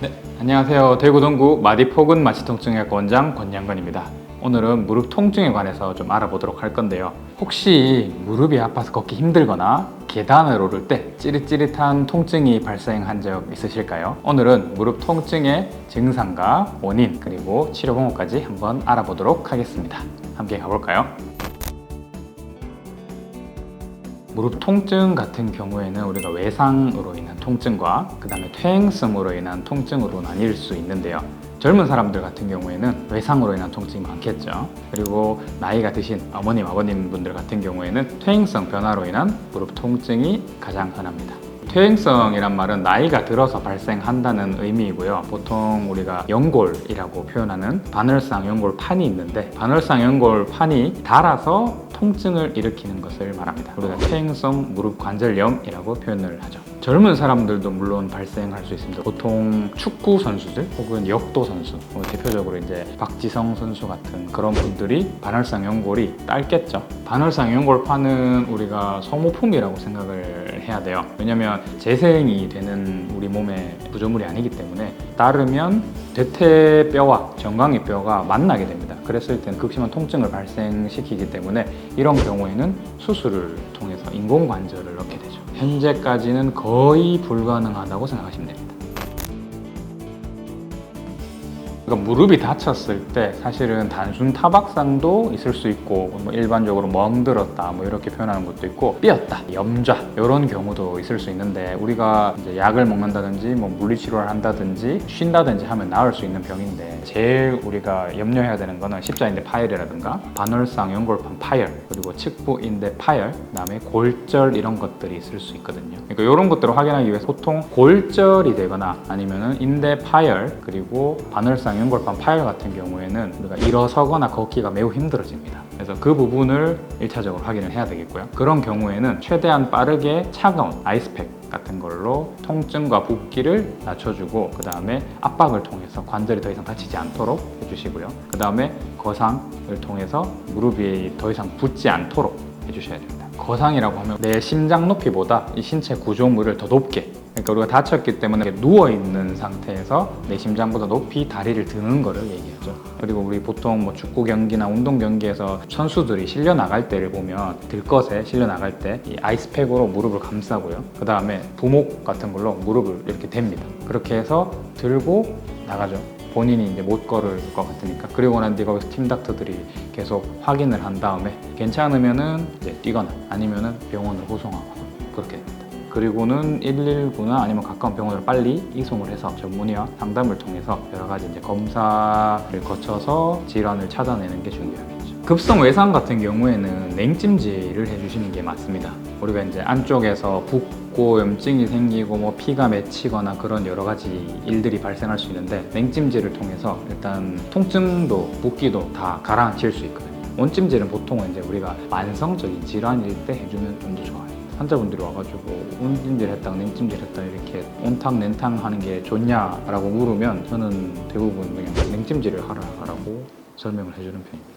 네, 안녕하세요. 대구 동구 마디포근 마취통증의학과 원장 권양건입니다. 오늘은 무릎 통증에 관해서 좀 알아보도록 할 건데요. 혹시 무릎이 아파서 걷기 힘들거나 계단을 오를 때 찌릿찌릿한 통증이 발생한 적 있으실까요? 오늘은 무릎 통증의 증상과 원인 그리고 치료 방법까지 한번 알아보도록 하겠습니다. 함께 가볼까요? 무릎 통증 같은 경우에는 우리가 외상으로 인한 통증과 그 다음에 퇴행성으로 인한 통증으로 나뉠 수 있는데요. 젊은 사람들 같은 경우에는 외상으로 인한 통증이 많겠죠. 그리고 나이가 드신 어머님, 아버님 분들 같은 경우에는 퇴행성 변화로 인한 무릎 통증이 가장 흔합니다. 퇴행성이란 말은 나이가 들어서 발생한다는 의미이고요. 보통 우리가 연골이라고 표현하는 바늘상 연골판이 있는데 바늘상 연골판이 닳아서 통증을 일으키는 것을 말합니다. 우리가 퇴행성 무릎 관절염이라고 표현을 하죠. 젊은 사람들도 물론 발생할 수 있습니다. 보통 축구 선수들 혹은 역도 선수, 뭐 대표적으로 이제 박지성 선수 같은 그런 분들이 반월상 연골이 짧겠죠. 반월상 연골판은 우리가 소모품이라고 생각을 해야 돼요. 왜냐하면 재생이 되는 우리 몸의 구조물이 아니기 때문에 따르면 대퇴뼈와 정강이 뼈가 만나게 됩니다. 그랬을 때는 극심한 통증을 발생시키기 때문에 이런 경우에는 수술을 통해서 인공관절을 넣게 되죠. 현재까지는 거의 불가능하다고 생각하시면 됩니다. 그러니까 무릎이 다쳤을 때 사실은 단순 타박상도 있을 수 있고 뭐 일반적으로 멍들었다 뭐 이렇게 표현하는 것도 있고 삐었다 염좌 이런 경우도 있을 수 있는데 우리가 이제 약을 먹는다든지 뭐 물리치료를 한다든지 쉰다든지 하면 나을 수 있는 병인데 제일 우리가 염려해야 되는 거는 십자인대 파열이라든가 반월상 연골판 파열 그리고 측부인대 파열 그다음에 골절 이런 것들이 있을 수 있거든요. 그러니까 이런 것들을 확인하기 위해서 보통 골절이 되거나 아니면은 인대 파열 그리고 반월상 연골판 파열 같은 경우에는 우리가 일어서거나 걷기가 매우 힘들어집니다. 그래서 그 부분을 1차적으로 확인을 해야 되겠고요. 그런 경우에는 최대한 빠르게 차가운 아이스팩 같은 걸로 통증과 붓기를 낮춰주고 그 다음에 압박을 통해서 관절이 더 이상 다치지 않도록 해주시고요. 그 다음에 거상을 통해서 무릎이 더 이상 붓지 않도록 해주셔야 됩니다. 거상이라고 하면 내 심장 높이보다 이 신체 구조물을 더 높게 그러니까 우리가 다쳤기 때문에 누워 있는 상태에서 내 심장보다 높이 다리를 드는 거를 얘기하죠. 그리고 우리 보통 뭐 축구 경기나 운동 경기에서 선수들이 실려 나갈 때를 보면 들것에 실려 나갈 때 이 아이스팩으로 무릎을 감싸고요. 그 다음에 부목 같은 걸로 무릎을 이렇게 댑니다. 그렇게 해서 들고 나가죠. 본인이 이제 못 걸을 것 같으니까 그리고 난 뒤에 거기서 팀 닥터들이 계속 확인을 한 다음에 괜찮으면은 이제 뛰거나 아니면은 병원을 후송하거나 그렇게 됩니다. 그리고는 119나 아니면 가까운 병원으로 빨리 이송을 해서 전문의와 상담을 통해서 여러 가지 이제 검사를 거쳐서 질환을 찾아내는 게 중요하겠죠. 급성 외상 같은 경우에는 냉찜질을 해주시는 게 맞습니다. 우리가 이제 안쪽에서 붓고 염증이 생기고 뭐 피가 맺히거나 그런 여러 가지 일들이 발생할 수 있는데 냉찜질을 통해서 일단 통증도 붓기도 다 가라앉힐 수 있거든요. 온찜질은 보통은 이제 우리가 만성적인 질환일 때 해주면 좀 더 좋아요. 환자분들이 와가지고 온찜질 했다가 냉찜질 했다 이렇게 온탕 냉탕 하는 게 좋냐라고 물으면 저는 대부분 그냥 냉찜질을 하라고 설명을 해주는 편입니다.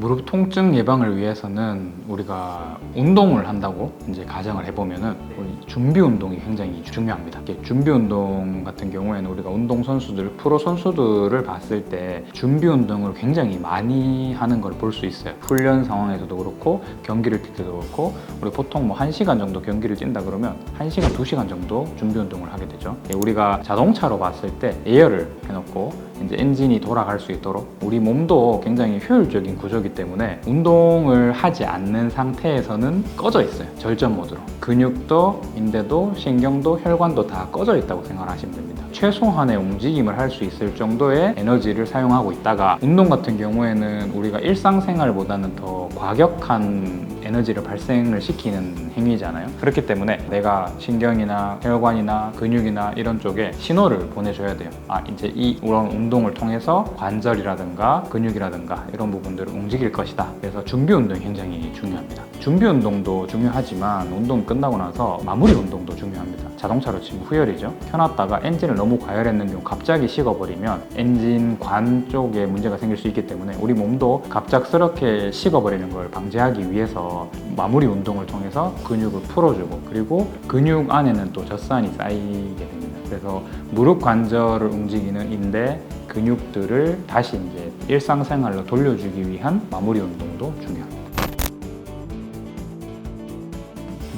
무릎 통증 예방을 위해서는 우리가 운동을 한다고 이제 가정을 해보면은 우리 준비 운동이 굉장히 중요합니다. 준비 운동 같은 경우에는 우리가 운동 선수들, 프로 선수들을 봤을 때 준비 운동을 굉장히 많이 하는 걸 볼 수 있어요. 훈련 상황에서도 그렇고 경기를 뛸 때도 그렇고 우리 보통 뭐 1시간 정도 경기를 뛴다 그러면 1시간, 2시간 정도 준비 운동을 하게 되죠. 예, 우리가 자동차로 봤을 때 에어를 해놓고 이제 엔진이 돌아갈 수 있도록 우리 몸도 굉장히 효율적인 구조 이기 때문에 운동을 하지 않는 상태에서는 꺼져 있어요. 절전 모드로. 근육도, 인대도, 신경도, 혈관도 다 꺼져 있다고 생각하시면 됩니다. 최소한의 움직임을 할 수 있을 정도의 에너지를 사용하고 있다가 운동 같은 경우에는 우리가 일상생활보다는 더 과격한 에너지를 발생을 시키는 행위잖아요. 그렇기 때문에 내가 신경이나 혈관이나 근육이나 이런 쪽에 신호를 보내줘야 돼요. 아, 이제 이 이런 운동을 통해서 관절이라든가 근육이라든가 이런 부분들을 움직일 것이다. 그래서 준비 운동이 굉장히 중요합니다. 준비 운동도 중요하지만 운동 끝나고 나서 마무리 운동도 중요합니다. 자동차로 치면 후열이죠. 켜놨다가 엔진을 너무 과열했는 경우 갑자기 식어버리면 엔진 관 쪽에 문제가 생길 수 있기 때문에 우리 몸도 갑작스럽게 식어버리는 걸 방지하기 위해서 마무리 운동을 통해서 근육을 풀어주고 그리고 근육 안에는 또 젖산이 쌓이게 됩니다. 그래서 무릎 관절을 움직이는 인대 근육들을 다시 이제 일상생활로 돌려주기 위한 마무리 운동도 중요합니다.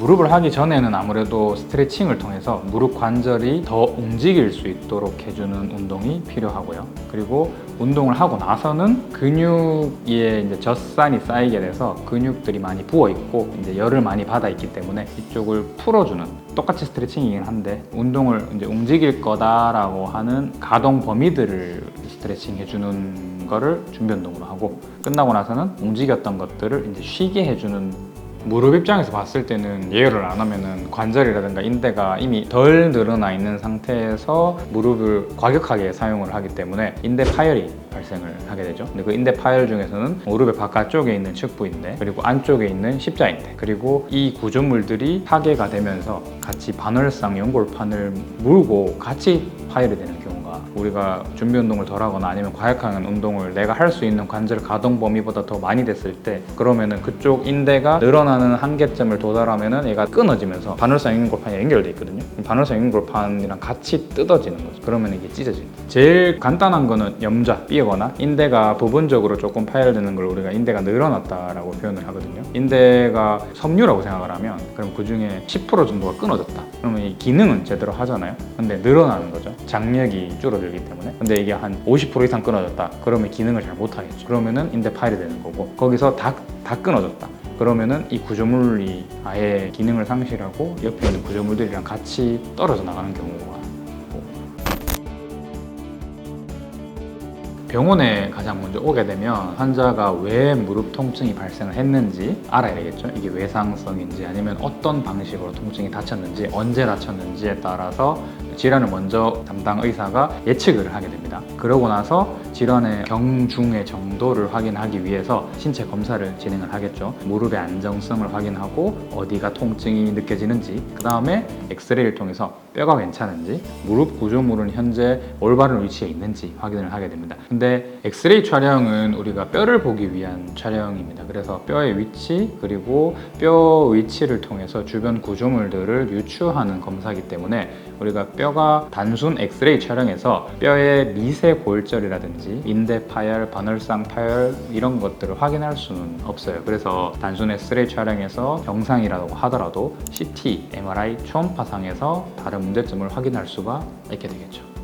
무릎을 하기 전에는 아무래도 스트레칭을 통해서 무릎 관절이 더 움직일 수 있도록 해주는 운동이 필요하고요. 그리고 운동을 하고 나서는 근육에 이제 젖산이 쌓이게 돼서 근육들이 많이 부어 있고 이제 열을 많이 받아 있기 때문에 이쪽을 풀어주는 똑같이 스트레칭이긴 한데 운동을 이제 움직일 거다라고 하는 가동 범위들을 스트레칭 해주는 거를 준비 운동으로 하고 끝나고 나서는 움직였던 것들을 이제 쉬게 해주는 무릎 입장에서 봤을 때는 예열을 안 하면은 관절이라든가 인대가 이미 덜 늘어나 있는 상태에서 무릎을 과격하게 사용을 하기 때문에 인대 파열이 발생을 하게 되죠. 근데 그 인대 파열 중에서는 무릎의 바깥쪽에 있는 측부인대 그리고 안쪽에 있는 십자인대 그리고 이 구조물들이 파괴가 되면서 같이 반월상 연골판을 물고 같이 파열이 되는 경우 가 우리가 준비 운동을 덜 하거나 아니면 과격한 운동을 내가 할 수 있는 관절 가동 범위보다 더 많이 됐을 때 그러면은 그쪽 인대가 늘어나는 한계점을 도달하면은 얘가 끊어지면서 반월상 연골판이 연결돼 있거든요. 반월상 연골판이랑 같이 뜯어지는 거죠. 그러면 이게 찢어진다. 제일 간단한 거는 염좌, 삐거나 인대가 부분적으로 조금 파열되는 걸 우리가 인대가 늘어났다라고 표현을 하거든요. 인대가 섬유라고 생각을 하면 그럼 그 중에 10% 정도가 끊어졌다. 그러면 이 기능은 제대로 하잖아요. 근데 늘어나는 거죠. 장력이 줄어들기 때문에. 근데 이게 한 50% 이상 끊어졌다. 그러면 기능을 잘 못하겠죠. 그러면은 인대 파열이 되는 거고 거기서 다, 다 끊어졌다. 그러면은 이 구조물이 아예 기능을 상실하고 옆에 있는 구조물들이랑 같이 떨어져 나가는 경우가 있고 병원에 가장 먼저 오게 되면 환자가 왜 무릎 통증이 발생을 했는지 알아야 되겠죠. 이게 외상성인지 아니면 어떤 방식으로 통증이 다쳤는지 언제 다쳤는지에 따라서 질환을 먼저 담당 의사가 예측을 하게 됩니다. 그러고 나서 질환의 경중의 정도를 확인하기 위해서 신체 검사를 진행을 하겠죠. 무릎의 안정성을 확인하고 어디가 통증이 느껴지는지 그 다음에 엑스레이를 통해서 뼈가 괜찮은지 무릎 구조물은 현재 올바른 위치에 있는지 확인을 하게 됩니다. 근데 엑스레이 촬영은 우리가 뼈를 보기 위한 촬영입니다. 그래서 뼈의 위치 그리고 뼈 위치를 통해서 주변 구조물들을 유추하는 검사이기 때문에 우리가 뼈가 단순 엑스레이 촬영에서 뼈의 미세 골절이라든지 인대 파열, 반월상 파열 이런 것들을 확인할 수는 없어요. 그래서 단순 엑스레이 촬영에서 정상이라고 하더라도 CT, MRI 초음파상에서 다른 문제점을 확인할 수가 있게 되겠죠.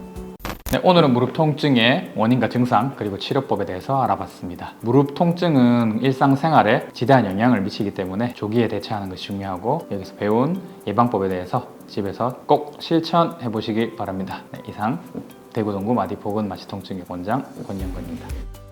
네, 오늘은 무릎 통증의 원인과 증상 그리고 치료법에 대해서 알아봤습니다. 무릎 통증은 일상생활에 지대한 영향을 미치기 때문에 조기에 대처하는 것이 중요하고 여기서 배운 예방법에 대해서 집에서 꼭 실천해 보시길 바랍니다. 네, 이상 대구 동구 마디포근 마취통증의 원장 권영건입니다.